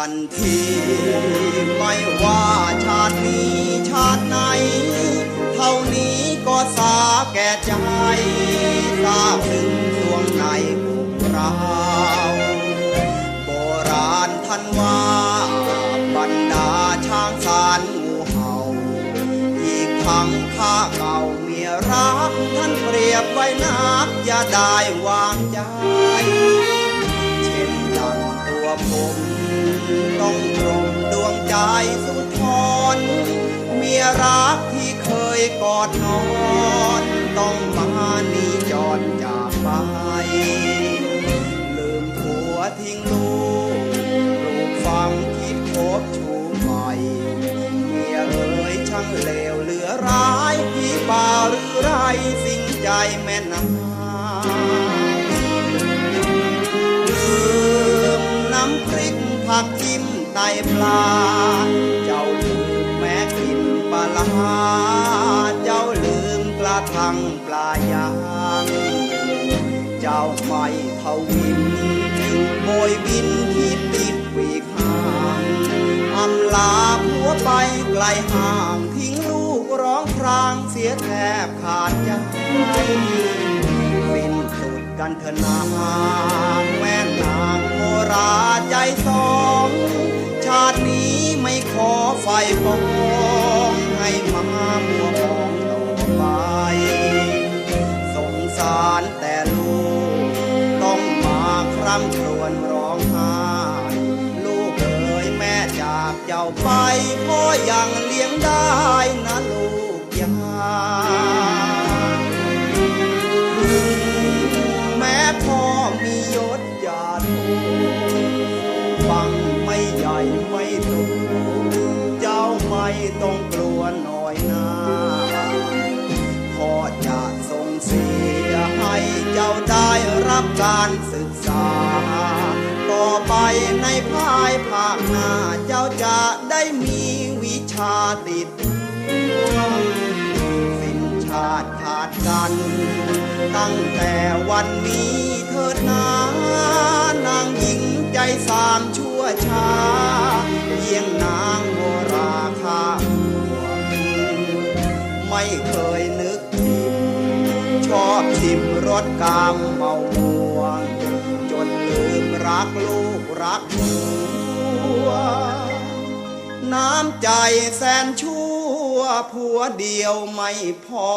กันทีไม่ว่าชาตินี้ชาติไหน เท่านี้ก็สาแก่ใจทราบถึงดวงในของเราโบราณท่านว่าบรรดาช้างสารงูเห่า อีกทั้งข้าเก่าเมียรักท่านเปรียบไว้นักอย่าได้วางใจ รักที่เคยกอดนอนต้องมาหนีจรจากไป ลืมผัวทิ้งลูกลูกฝังคิดคบชูใหม่เมียเอ๋ยช่างเลวเหลือร้ายพี่บ่าหรือไรสิ่งใจแม่นาลืมน้ำพริกผักจิ้มไตปลา ปลาเจ้าลืมกระทังปลายาง เจ้าไม่เท่าวินจึงโบยบินที่ติดปีกห่างอำลาผัวไปไกลห่างทิ้งลูกร้องครางเสียแทบขาดใจฟินสุดกันเถอะนางแม่นางโมราใจสอง ชาตินี้ไม่ขอไฟปอง ร่ำครวญร้องไห้ลูกเอ๋ยแม่จากเจ้าไปพ่อยังเลี้ยงได้นะลูกยาแม้พ่อมียศยาดฟังไม่ใหญ่ไม่โตเจ้าไม่ต้องกลัวหน่อยนาพ่อจะส่งเสียให้เจ้าได้รับการศึกษา ไปในภายภาคหน้าเจ้าจะได้มีวิชาติดตัวสิ้นชาติขาดกัน ตั้งแต่วันนี้เถิดนานางหญิงใจสามชั่วช้าเยี่ยงนางโมราคาไม่เคยนึกทิมชอบชิมรสกามเมาม่วงจน รักลูกรักผัว น้ำใจแสนชั่วผัวเดียวไม่พอ